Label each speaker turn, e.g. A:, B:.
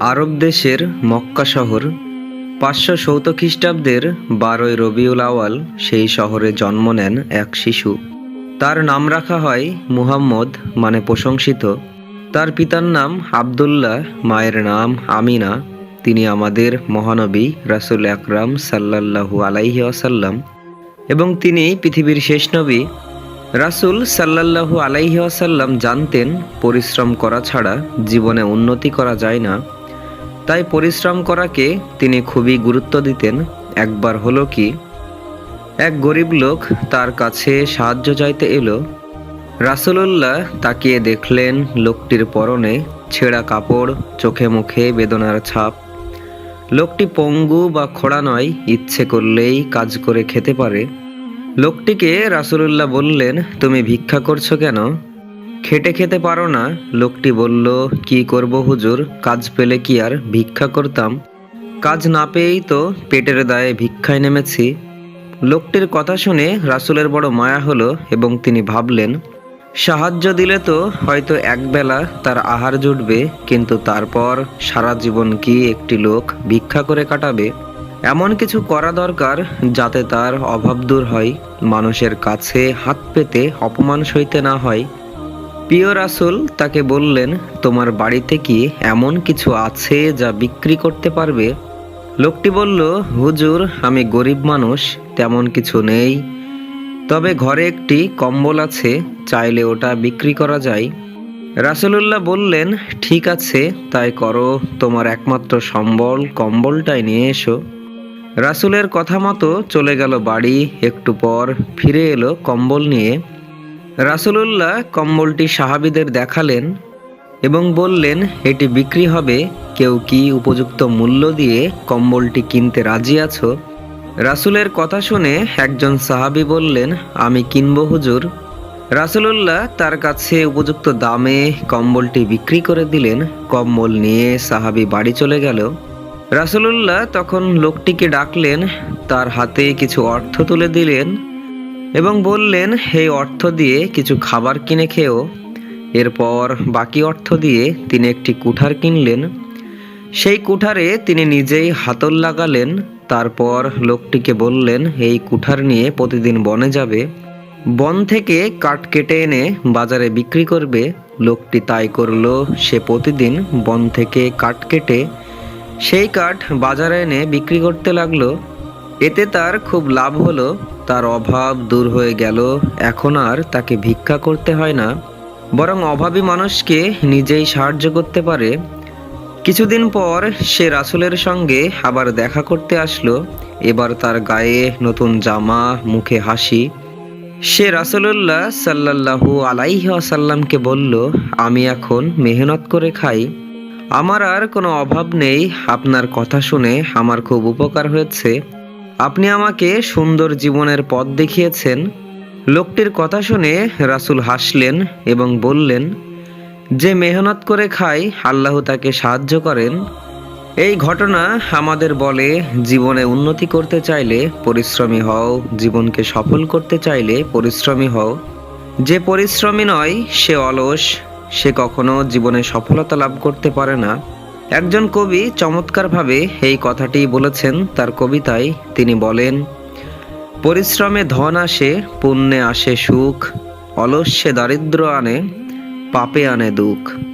A: আরব দেশের মক্কা শহর। পাঁচশো সৌত খ্রিস্টাব্দের বারোই রবিউল আওয়াল সেই শহরে জন্ম নেন এক শিশু। তার নাম রাখা হয় মুহাম্মদ মানে প্রশংসিত। তার পিতার নাম আবদুল্লাহ, মায়ের নাম আমিনা। তিনি আমাদের মহানবী রাসুল আকরাম সাল্লাল্লাহু আলাইহি আসাল্লাম এবং তিনি পৃথিবীর শেষ নবী। রাসুল সাল্লাল্লাহু আলাইহি আসাল্লাম জানতেন, পরিশ্রম করা ছাড়া জীবনে উন্নতি করা যায় না। তাই পরিশ্রম করাকে তিনি খুবই গুরুত্ব দিতেন। একবার হলো কি, এক গরিব লোক তার কাছে সাহায্য চাইতে এলো। রাসুলুল্লাহ তাকিয়ে দেখলেন লোকটির পরনে ছেঁড়া কাপড়, চোখে মুখে বেদনার ছাপ। লোকটি পঙ্গু বা খোড়া নয়, ইচ্ছে করলেই কাজ করে খেতে পারে। লোকটিকে রাসুলুল্লাহ বললেন, তুমি ভিক্ষা করছ কেন? খেটে খেতে পারো না? লোকটি বলল, কি করব হুজুর? কাজ পেলে কি আর ভিক্ষা করতাম? কাজ না পেয়েই তো পেটের দায়ে ভিক্ষায় নেমেছি। লোকটির কথা শুনে রাসুলের বড় মায়া হলো এবং তিনি ভাবলেন, সাহায্য দিলে তো হয়তো একবেলা তার আহার জুটবে, কিন্তু তারপর সারা জীবন কি একটি লোক ভিক্ষা করে কাটাবে? এমন কিছু করা দরকার যাতে তার অভাব দূর হয়, মানুষের কাছে হাত পেতে অপমান সইতে না হয়। প্রিয় রাসুল, তাকে বললেন, তোমার বাড়িতে কি এমন কিছু আছে যা বিক্রি করতে পারবে? লোকটি বলল, হুজুর, আমি গরিব মানুষ, তেমন কিছু নেই। তবে ঘরে একটি কম্বল আছে, চাইলে ওটা বিক্রি করা যায়। রাসুলুল্লাহ বললেন, ঠিক আছে, তাই করো, তোমার একমাত্র সম্বল কম্বলটাই নিয়ে এসো। রাসুলের কথা মতো চলে গেল বাড়ি, একটু পর ফিরে এলো কম্বল নিয়ে। রাসুলুল্লাহ কম্বলটি সাহাবিদের দেখালেন এবং বললেন, এটি বিক্রি হবে। কেউ কি উপযুক্ত মূল্য দিয়ে কম্বলটি কিনতে রাজি আছো? রাসুলের কথা শুনে একজন সাহাবি বললেন, আমি কিনবো, হুজুর। রাসুলুল্লাহ তার কাছে উপযুক্ত দামে কম্বলটি বিক্রি করে দিলেন। কম্বল নিয়ে সাহাবি বাড়ি চলে গেল। রাসুলুল্লাহ তখন লোকটিকে ডাকলেন, তার হাতে কিছু অর্থ তুলে দিলেন। এবং বললেন এই অর্থ দিয়ে কিছু খাবার কিনে খেও। এরপর বাকি অর্থ দিয়ে তিনি একটি কুঠার কিনলেন। সেই কুঠারে তিনি নিজেই হাতল লাগালেন। তারপর লোকটিকে বললেন, এই কুঠার নিয়ে প্রতিদিন বনে যাবে। বন থেকে কাঠ কেটে এনে বাজারে বিক্রি করবে। লোকটি তাই করল। সে প্রতিদিন বন থেকে কাঠ কেটে সেই কাঠ বাজারে এনে বিক্রি করতে লাগল। এতে তার খুব লাভ হলো, তার অভাব দূর হয়ে গেল, এখন আর তাকে ভিক্ষা করতে হয় না। বরং অভাবী মানুষকে নিজেই সাহায্য করতে পারে। কিছুদিন পর সে রাসুলের সঙ্গে আবার দেখা করতে আসলো, এবার তার গায়ে নতুন জামা, মুখে হাসি। সে রাসুলুল্লাহ সাল্লাল্লাহু আলাইহি আসাল্লামকে বলল, আমি এখন মেহনত করে খাই। আমার আর কোনো অভাব নেই। আপনার কথা শুনে আমার খুব উপকার হয়েছে। আপনি আমাকে সুন্দর জীবনের পথ দেখিয়েছেন। লোকটির কথা শুনে রাসুল হাসলেন এবং বললেন, যে মেহনত করে খায়, আল্লাহ তাকে সাহায্য করেন। এই ঘটনা আমাদের বলে, জীবনে উন্নতি করতে চাইলে পরিশ্রমী হও, জীবনকে সফল করতে চাইলে পরিশ্রমী হও। যে পরিশ্রমী নয়, সে অলস, সে কখনো জীবনে সফলতা লাভ করতে পারে না। একজন কবি চমৎকারভাবে এই কথাটি বলেছেন, তার কবিতায় তিনি বলেন, পরিশ্রমে ধন আসে, পুণ্যে আসে সুখ, অলস্যে দারিদ্র আনে, পাপে আনে দুঃখ।